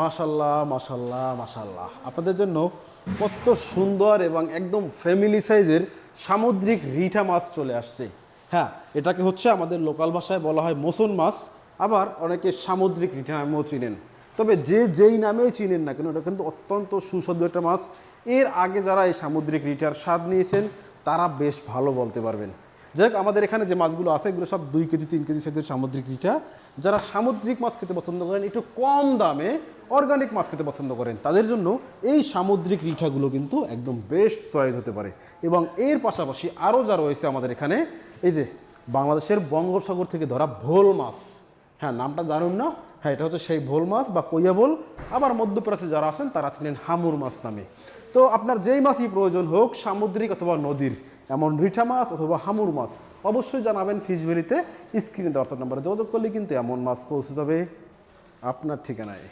মাশাল্লাহ মাশাল্লাহ মাশাল্লাহ। আপনাদের জন্য কত সুন্দর এবং একদম ফ্যামিলি সাইজের সামুদ্রিক রিঠা মাছ চলে আসছে। হ্যাঁ এটাকে হচ্ছে আমাদের লোকাল ভাষায় বলা হয় মোসন মাছ। আবার অনেকে সামুদ্রিক রিঠা নামেও চিনেন। তবে যে যেই নামেই চিনেন না কেন, এটা কিন্তু অত্যন্ত সুস্বাদু একটা মাছ। এর আগে যারা এই সামুদ্রিক রিঠার স্বাদ নিয়েছেন, তারা বেশ ভালো বলতে পারবেন। যাই হোক, আমাদের এখানে যে মাছগুলো আছে, এগুলো সব দুই কেজি, তিন কেজি সাইজের সামুদ্রিক রিঠা যারা সামুদ্রিক মাছ খেতে পছন্দ করেন, একটু কম দামে অর্গানিক মাছ খেতে পছন্দ করেন, তাদের জন্য এই সামুদ্রিক রিঠাগুলো কিন্তু একদম বেস্ট চয়েস হতে পারে। এবং এর পাশাপাশি আরও যা রয়েছে আমাদের এখানে, এই যে বাংলাদেশের বঙ্গোপসাগর থেকে ধরা ভোল মাছ। হ্যাঁ নামটা জানুন না। হ্যাঁ এটা হচ্ছে সেই ভোল মাছ বা কইয়া ভোল। আবার মধ্যপ্রাচ্যে যারা আছেন, তারা ছিলেন হামুর মাছ নামে। তো আপনার যেই মাছই প্রয়োজন হোক, সামুদ্রিক অথবা নদীর, এমন রিঠা মাছ অথবা হামুর মাছ, অবশ্যই জানাবেন ফিশভেলিতে। স্ক্রিনে দেওয়ার নাম্বারে যোগাযোগ করলে কিন্তু এমন মাছ পৌঁছে যাবে আপনার ঠিকানায়।